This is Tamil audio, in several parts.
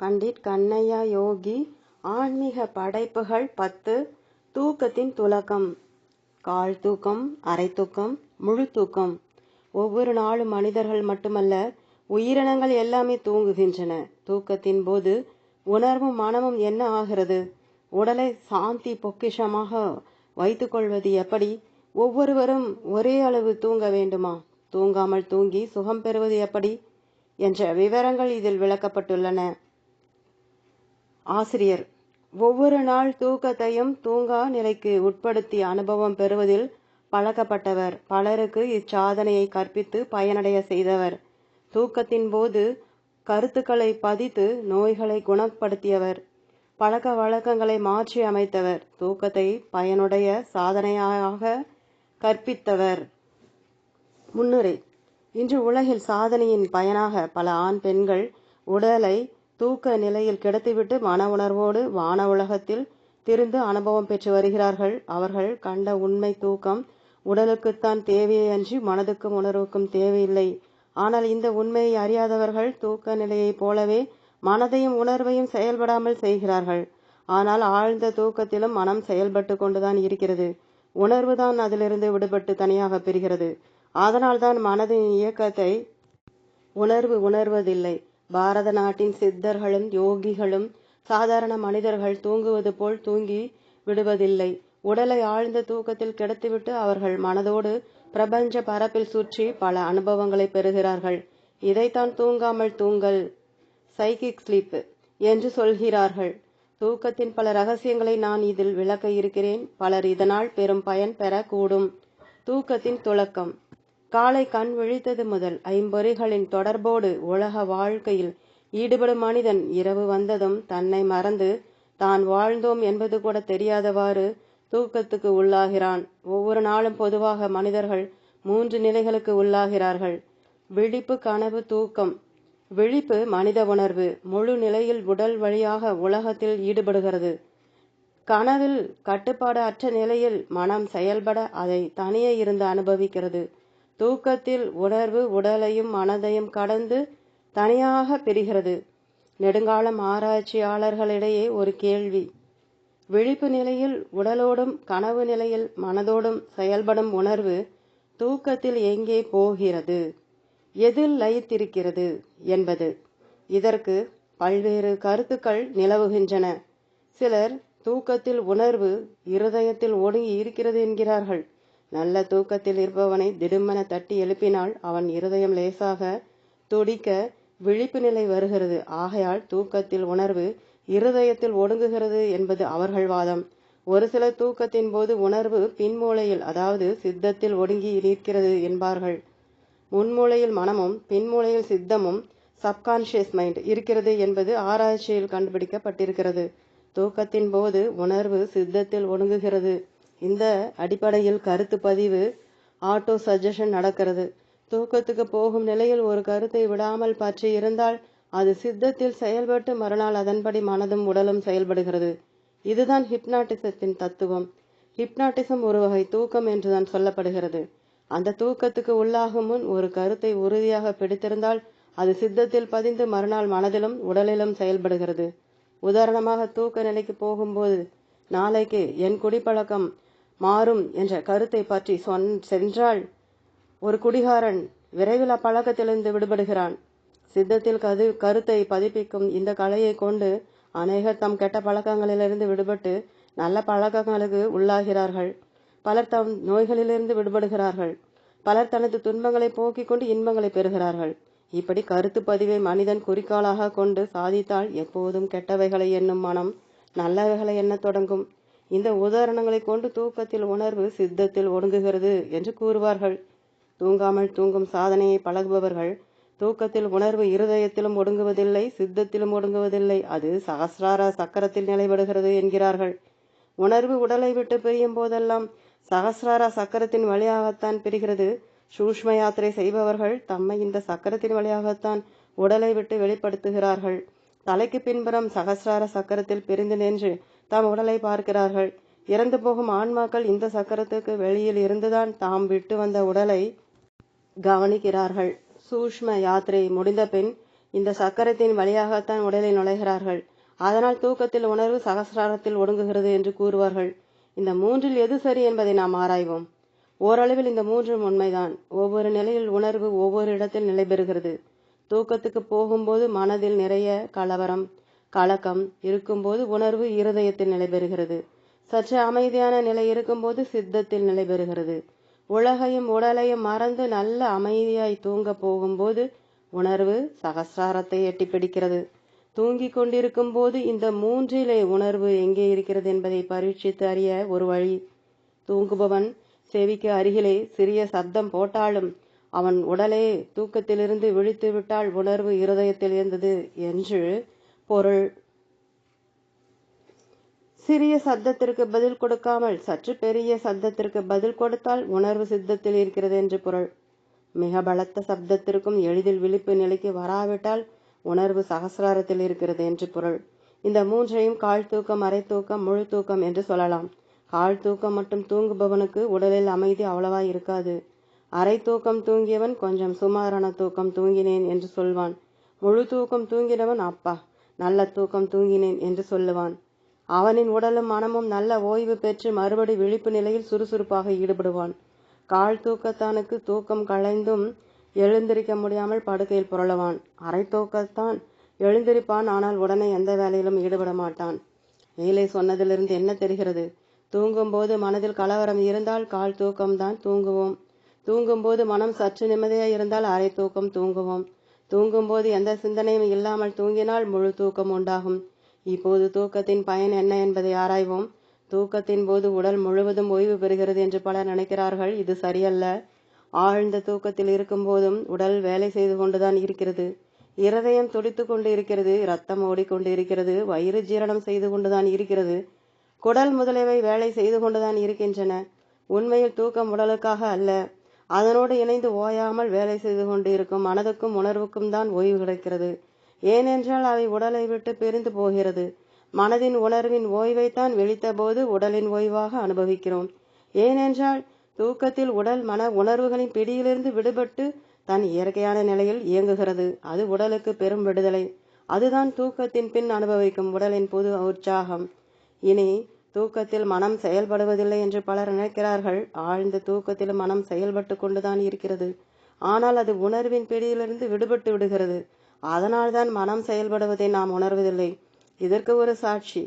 பண்டிட் கண்ணையா யோகி ஆன்மீக படைப்புகள் பத்து தூக்கத்தின் துலக்கம் கால் தூக்கம் அரை தூக்கம் முழு தூக்கம். ஒவ்வொரு நாளும் மனிதர்கள் மட்டுமல்ல உயிரினங்கள் எல்லாமே தூங்குகின்றன. தூக்கத்தின் போது உணர்வும் மனமும் என்ன ஆகிறது? உடலை சாந்தி பொக்கிஷமாக வைத்துக்கொள்வது எப்படி? ஒவ்வொருவரும் ஒரே அளவு தூங்க வேண்டுமா? தூங்காமல் தூங்கி சுகம் பெறுவது எப்படி? என்ற விவரங்கள் இதில் விளக்கப்பட்டுள்ளன. ஆசிரியர். ஒவ்வொரு நாள் தூக்கத்தையும் தூங்கா நிலைக்கு உட்படுத்தி அனுபவம் பெறுவதில் பழக்கப்பட்டவர். பலருக்கு இச்சாதனையை கற்பித்து பயனடைய செய்தவர். தூக்கத்தின் போது கருத்துக்களை பதித்து நோய்களை குணப்படுத்தியவர். பழக்க வழக்கங்களை மாற்றி அமைத்தவர். தூக்கத்தை பயனுடைய சாதனையாக கற்பித்தவர். முன்னுரை. இன்று உலகில் சாதனையின் பயனாக பல ஆண் பெண்கள் உடலை தூக்க நிலையில் கிடத்திவிட்டு மன உணர்வோடு வான உலகத்தில் திருந்து அனுபவம் பெற்று வருகிறார்கள். அவர்கள் கண்ட உண்மை தூக்கம் உடலுக்குத்தான் தேவையே அன்றி மனதுக்கும் உணர்வுக்கும் தேவையில்லை. ஆனால் இந்த உண்மையை அறியாதவர்கள் தூக்க நிலையைப் போலவே மனதையும் உணர்வையும் செயல்படாமல் செய்கிறார்கள். ஆனால் ஆழ்ந்த தூக்கத்திலும் மனம் செயல்பட்டு கொண்டுதான் இருக்கிறது. உணர்வுதான் அதிலிருந்து விடுபட்டு தனியாக பெறுகிறது அதனால்தான் மனதின் இயக்கத்தை உணர்வு உணர்வதில்லை. பாரத நாட்டின் சித்தர்களும் யோகிகளும் சாதாரண மனிதர்கள் தூங்குவது போல் தூங்கி விடுவதில்லை. உடலை ஆழ்ந்த தூக்கத்தில் கிடத்திவிட்டு அவர்கள் மனதோடு பிரபஞ்ச பரப்பில் சுற்றி பல அனுபவங்களை பெறுகிறார்கள். இதைத்தான் தூங்காமல் தூங்கல் சைக்கிக் ஸ்லீப் என்று சொல்கிறார்கள். தூக்கத்தின் பல ரகசியங்களை நான் இதில் விளக்க இருக்கிறேன். பலர் இதனால் பெரும் பயன் பெறக்கூடும். தூக்கத்தின் துளக்கம் காலை கண் விழித்தது முதல் ஐம்பொறிகளின் தொடர்போடு உலக வாழ்க்கையில் ஈடுபடும் மனிதன் இரவு வந்ததும் தன்னை மறந்து தான் வாழ்ந்தோம் என்பது கூட தெரியாதவாறு தூக்கத்துக்கு உள்ளாகிறான். ஒவ்வொரு நாளும் பொதுவாக மனிதர்கள் மூன்று நிலைகளுக்கு உள்ளாகிறார்கள். விழிப்பு கனவு தூக்கம். விழிப்பு மனித உணர்வு. முழு நிலையில் உடல் வழியாக உலகத்தில் ஈடுபடுகிறது. கனவில் கட்டுப்பாடு அற்ற நிலையில் மனம் செயல்பட அதை தனியே இருந்து அனுபவிக்கிறது. தூக்கத்தில் உணர்வு உடலையும் மனதையும் கடந்து தனியாக பெறுகிறது நெடுங்காலம் ஆராய்ச்சியாளர்களிடையே ஒரு கேள்வி. விழிப்பு நிலையில் உடலோடும் கனவு நிலையில் மனதோடும் செயல்படும் உணர்வு தூக்கத்தில் எங்கே போகிறது? எதில் லயித்திருக்கிறது என்பது. இதற்கு பல்வேறு கருத்துக்கள் நிலவுகின்றன. சிலர் தூக்கத்தில் உணர்வு இருதயத்தில் ஒடுங்கி இருக்கிறது என்கிறார்கள். நல்ல தூக்கத்தில் இருப்பவனை திடுமென தட்டி எழுப்பினால் அவன் இருதயம் லேசாக துடிக்க விழிப்பு நிலை வருகிறது. ஆகையால் தூக்கத்தில் உணர்வு இருதயத்தில் ஒடுங்குகிறது என்பது அவர்கள் வாதம். ஒரு சில தூக்கத்தின் போது உணர்வு பின்மூளையில் அதாவது சித்தத்தில் ஒடுங்கி நிற்கிறது என்பார்கள். முன்மூளையில் மனமும் பின்மூளையில் சித்தமும் சப்கான்ஷியஸ் மைண்ட் இருக்கிறது என்பது ஆராய்ச்சியில் கண்டுபிடிக்கப்பட்டிருக்கிறது. தூக்கத்தின் போது உணர்வு சித்தத்தில் ஒடுங்குகிறது. இந்த அடிப்படையில் கருத்து பதிவு ஆட்டோ சஜஷன் நடக்கிறது. தூக்கத்துக்கு போகும் நிலையில் ஒரு கருத்தை விடாமல் பற்றி இருந்தால் அது சித்தத்தில் செயல்பட்டு மறுநாள் அதன்படி மனதும் உடலும் செயல்படுகிறது. இதுதான் ஹிப்னாட்டிசத்தின் தத்துவம். ஹிப்னாட்டிசம் ஒரு வகை தூக்கம் என்றுதான் சொல்லப்படுகிறது. அந்த தூக்கத்துக்கு உள்ளாகும் முன் ஒரு கருத்தை உறுதியாக பிடித்திருந்தால் அது சித்தத்தில் பதிந்து மறுநாள் மனதிலும் உடலிலும் செயல்படுகிறது. உதாரணமாக தூக்க நிலைக்கு போகும்போது நாளைக்கு என் குடிப்பழக்கம் மாறும் என்ற கருத்தை பற்றி சொன் சென்றால் ஒரு குடிகாரன் விரைவில் அப்பழக்கத்திலிருந்து விடுபடுகிறான். சித்தத்தில் கது கருத்தை பதிப்பிக்கும் இந்த கலையை கொண்டு அநேகர் தம் கெட்ட பழக்கங்களிலிருந்து விடுபட்டு நல்ல பழக்கங்களுக்கு உள்ளாகிறார்கள். பலர் தம் நோய்களிலிருந்து விடுபடுகிறார்கள். பலர் தனது துன்பங்களை போக்கிக் கொண்டு இன்பங்களை பெறுகிறார்கள். இப்படி கருத்து பதிவை மனிதன் குறிக்கோளாக கொண்டு சாதித்தால் எப்போதும் கெட்டவைகளை எண்ணும் மனம் நல்லவைகளை எண்ணத் தொடங்கும். இந்த உதாரணங்களை கொண்டு தூக்கத்தில் உணர்வு சித்தத்தில் ஒடுங்குகிறது என்று கூறுவார்கள். தூங்காமல் தூங்கும் சாதனையை பழகுபவர்கள் தூக்கத்தில் உணர்வு இருதயத்திலும் ஒடுங்குவதில்லை சித்தத்திலும் ஒடுங்குவதில்லை. அது சகசிரார சக்கரத்தில் நிலைபடுகிறது என்கிறார்கள். உணர்வு உடலை விட்டு பிரியும் போதெல்லாம் சகசிரார சக்கரத்தின் வழியாகத்தான் பிரிகிறது. சூஷ்ம யாத்திரை செய்பவர்கள் தம்மை இந்த சக்கரத்தின் வழியாகத்தான் உடலை விட்டு வெளிப்படுத்துகிறார்கள். தலைக்கு பின்புறம் சகசிரார சக்கரத்தில் பிரிந்து நின்று தம் உடலை பார்க்கிறார்கள். இறந்து போகும் ஆன்மாக்கள் இந்த சக்கரத்துக்கு வெளியில் இருந்துதான் தாம் விட்டு வந்த உடலை கவனிக்கிறார்கள். சூஷ்ம யாத்திரை முடிந்த பின் இந்த சக்கரத்தின் வழியாகத்தான் உடலில் நுழைகிறார்கள். அதனால் தூக்கத்தில் உணர்வு சகசிராரத்தில் ஒடுங்குகிறது என்று கூறுவார்கள். இந்த மூன்றில் எது சரி என்பதை நாம் ஆராய்வோம். ஓரளவில் இந்த மூன்றும் உண்மைதான். ஒவ்வொரு நிலையில் உணர்வு ஒவ்வொரு இடத்தில் நிலை பெறுகிறது தூக்கத்துக்கு போகும்போது மனதில் நிறைய கலவரம் கலக்கம் இருக்கும்போது உணர்வு இருதயத்தில் நிலை பெறுகிறது சற்று அமைதியான நிலை இருக்கும்போது சித்தத்தில் நிலை பெறுகிறது உலகையும் உடலையும் மறந்து நல்ல அமைதியாய் தூங்க போகும்போது உணர்வு சகசாரத்தை எட்டி பிடிக்கிறது. தூங்கிக் கொண்டிருக்கும் போது இந்த மூன்றிலே உணர்வு எங்கே இருக்கிறது என்பதை பரீட்சித்து அறிய ஒரு வழி. தூங்குபவன் செவிக்கு அருகிலே சிறிய சப்தம் போட்டாலும் அவன் உடலே தூக்கத்திலிருந்து விழித்து விட்டால் உணர்வு இருதயத்தில் இருந்தது என்று பொருள். சிறிய சத்தத்திற்கு பதில் கொடுக்காமல் சற்று பெரிய சத்தத்திற்கு பதில் கொடுத்தால் உணர்வு சித்தத்தில் இருக்கிறது என்று பொருள். மிக பலத்த சப்தத்திற்கும் எளிதில் விழிப்பு நிலைக்கு வராவிட்டால் உணர்வு சகசிராரத்தில் இருக்கிறது என்று பொருள். இந்த மூன்றையும் கால் தூக்கம் அரை தூக்கம் முழு தூக்கம் என்று சொல்லலாம். கால் தூக்கம் மட்டும் தூங்குபவனுக்கு உடலில் அமைதி அவ்வளவா இருக்காது. அரை தூக்கம் தூங்கியவன் கொஞ்சம் சுமாரான தூக்கம் தூங்கினேன் என்று சொல்வான். முழு தூக்கம் தூங்கினவன் அப்பா நல்ல தூக்கம் தூங்கினேன் என்று சொல்லுவான். அவனின் உடலும் மனமும் நல்ல ஓய்வு பெற்று மறுபடி விழிப்பு நிலையில் சுறுசுறுப்பாக ஈடுபடுவான். கால் தூக்கத்தானுக்கு தூக்கம் களைந்தும் எழுந்திருக்க முடியாமல் படுக்கையில் புரளுவான். அரை தூக்கத்தான் எழுந்திருப்பான் ஆனால் உடனே எந்த வேலையிலும் ஈடுபட மாட்டான். மேலே சொன்னதிலிருந்து என்ன தெரிகிறது? தூங்கும்போது மனதில் கலவரம் இருந்தால் கால் தூக்கம்தான் தூங்குவோம். தூங்கும்போது மனம் சற்று நிம்மதியாக இருந்தால் அரை தூக்கம் தூங்குவோம். தூங்கும்போது எந்த சிந்தனையும் இல்லாமல் தூங்கினால் முழு தூக்கம் உண்டாகும். இப்போது தூக்கத்தின் பயன் என்ன என்பதை ஆராய்வோம். தூக்கத்தின் போது உடல் முழுவதும் ஓய்வு பெறுகிறது என்று பலர் நினைக்கிறார்கள். இது சரியல்ல. ஆழ்ந்த தூக்கத்தில் இருக்கும் போதும் உடல் வேலை செய்து கொண்டுதான் இருக்கிறது. இருதயம் துடித்து கொண்டு இருக்கிறது ரத்தம் ஓடிக்கொண்டு இருக்கிறது வயிறு ஜீரணம் செய்து கொண்டுதான் இருக்கிறது. குடல் முதலியவை வேலை செய்து கொண்டுதான் இருக்கின்றன. உண்மையில் தூக்கம் உடலுக்காக அல்ல. அதனோடு இணைந்து ஓயாமல் வேலை செய்து கொண்டு இருக்கும் மனதுக்கும் உணர்வுக்கும் தான் ஓய்வு கிடைக்கிறது. ஏனென்றால் அவை உடலை விட்டு பிரிந்து போகிறது. மனதின் உணர்வின் ஓய்வைத்தான் விழித்தபோது உடலின் ஓய்வாக அனுபவிக்கிறோம். ஏனென்றால் தூக்கத்தில் உடல் மன உணர்வுகளின் பிடியிலிருந்து விடுபட்டு தன் இயற்கையான நிலையில் இயங்குகிறது. அது உடலுக்கு பெரும் விடுதலை. அதுதான் தூக்கத்தின் பின் அனுபவிக்கும் உடலின் புது உற்சாகம். இனி தூக்கத்தில் மனம் செயல்படுவதில்லை என்று பலர் நினைக்கிறார்கள். ஆழ்ந்த தூக்கத்தில் மனம் செயல்பட்டு கொண்டுதான் இருக்கிறது. ஆனால் அது உணர்வின் பிடியிலிருந்து விடுபட்டு விடுகிறது. அதனால்தான் மனம் செயல்படுவதை நாம் உணர்வதில்லை. இதற்கு ஒரு சாட்சி.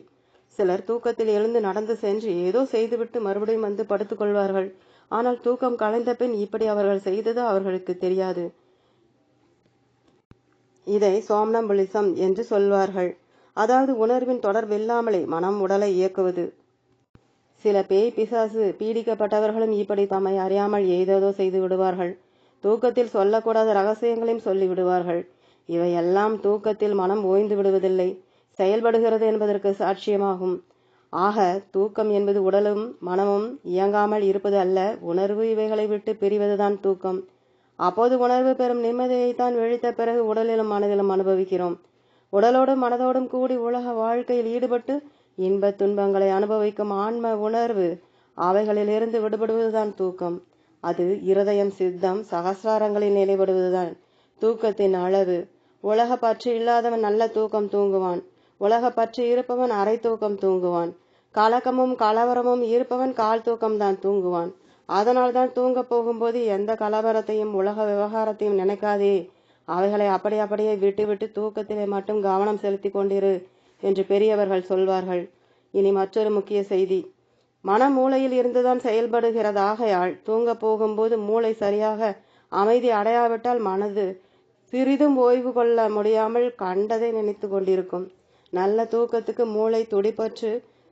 சிலர் தூக்கத்தில் எழுந்து நடந்து சென்று ஏதோ செய்துவிட்டு மறுபடியும் வந்து படுத்துக்கொள்வார்கள் ஆனால் தூக்கம் கலைந்த பின் இப்படி அவர்கள் செய்தது அவர்களுக்கு தெரியாது. இதை சோம்னம்புலிசம் என்று சொல்வார்கள். அதாவது உணர்வின் தொடர்பில்லாமலே மனம் உடலை இயக்குவது. சில பேய் பிசாசு பீடிக்கப்பட்டவர்களும் இப்படி தம்மை அறியாமல் ஏதேதோ செய்து விடுவார்கள். தூக்கத்தில் சொல்லக்கூடாத ரகசியங்களையும் சொல்லி விடுவார்கள். இவையெல்லாம் தூக்கத்தில் மனம் ஓய்ந்து விடுவதில்லை. செயல்படுகிறது என்பதற்கு சாட்சியமாகும். ஆக தூக்கம் என்பது உடலும் மனமும் இயங்காமல் இருப்பது அல்ல உணர்வு இவைகளை விட்டு பிரிவதுதான் தூக்கம். அப்போது உணர்வு பெறும் நிம்மதியைத்தான் விழித்த பிறகு உடலிலும் மனதிலும் அனுபவிக்கிறோம். உடலோடும் மனதோடும் கூடி உலக வாழ்க்கையில் ஈடுபட்டு இன்ப துன்பங்களை அனுபவிக்கும் ஆன்ம உணர்வு அவைகளிலிருந்து விடுபடுவதுதான் தூக்கம். அது இருதயம் சித்தம் சகசிராரங்களில் நிலைபடுவதுதான். தூக்கத்தின் அளவு. உலக பற்று இல்லாதவன் நல்ல தூக்கம் தூங்குவான். உலக பற்று இருப்பவன் அரை தூக்கம் தூங்குவான். கலக்கமும் கலவரமும் இருப்பவன் கால் தூக்கம் தான் தூங்குவான். அதனால் தான் தூங்க போகும்போது எந்த கலவரத்தையும் உலக விவகாரத்தையும் நினைக்காதே. அவைகளை அப்படி அப்படியே விட்டு விட்டு தூக்கத்திலே மட்டும் கவனம் செலுத்தி கொண்டிரு. என்று பெரியவர்கள் சொல்வார்கள். இனி மற்றொரு முக்கிய செய்தி. மன மூளையில் இருந்துதான் செயல்படுகிறதாகையால் தூங்க போகும்போது மூளை சரியாக அமைதி அடையாவிட்டால் மனது சிறிதும் ஓய்வு கொள்ள முடியாமல் கண்டதை நினைத்து கொண்டிருக்கும். நல்ல தூக்கத்துக்கு மூளை துடிப்பற்று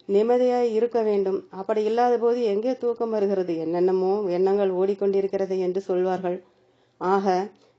நிம்மதியாய் இருக்க வேண்டும். அப்படி இல்லாத போது எங்கே தூக்கம் வருகிறது? என்னென்னமோ எண்ணங்கள் ஓடிக்கொண்டிருக்கிறது என்று சொல்வார்கள். ஆக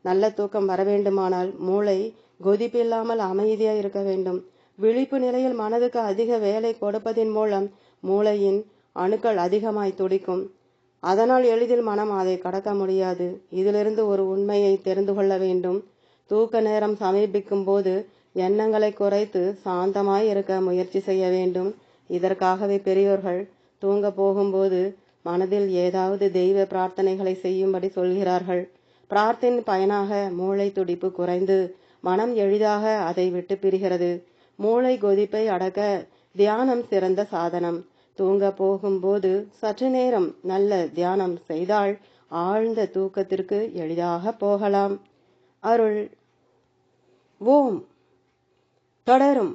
நல்ல தூக்கம் வர வேண்டுமானால் மூளை கொதிப்பில்லாமல் அமைதியாய் இருக்க வேண்டும். விழிப்பு நிலையில் மனதுக்கு அதிக வேலை கொடுப்பதின் மூலம் மூளையின் அணுக்கள் அதிகமாய் துடிக்கும். அதனால் எளிதில் மனம் அதை கடக்க முடியாது. இதிலிருந்து ஒரு உண்மையை தெரிந்து கொள்ள வேண்டும். தூக்க நேரம் சமீபிக்கும் போது எண்ணங்களை குறைத்து சாந்தமாய் இருக்க முயற்சி செய்ய வேண்டும். இதற்காகவே பெரியோர்கள் தூங்க போகும்போது மனதில் ஏதாவது தெய்வ பிரார்த்தனைகளை செய்யும்படி சொல்கிறார்கள். பிரார்த்தனை பயனாக மூளை துடிப்பு குறைந்து மனம் எளிதாக அதை விட்டு பிரிகிறது. மூளை கொதிப்பை அடக்க தியானம் சிறந்த சாதனம். தூங்க போகும்போது சற்று நேரம் நல்ல தியானம் செய்தால் ஆழ்ந்த தூக்கத்திற்கு எளிதாக போகலாம். அருள். ஓம். தொடரும்.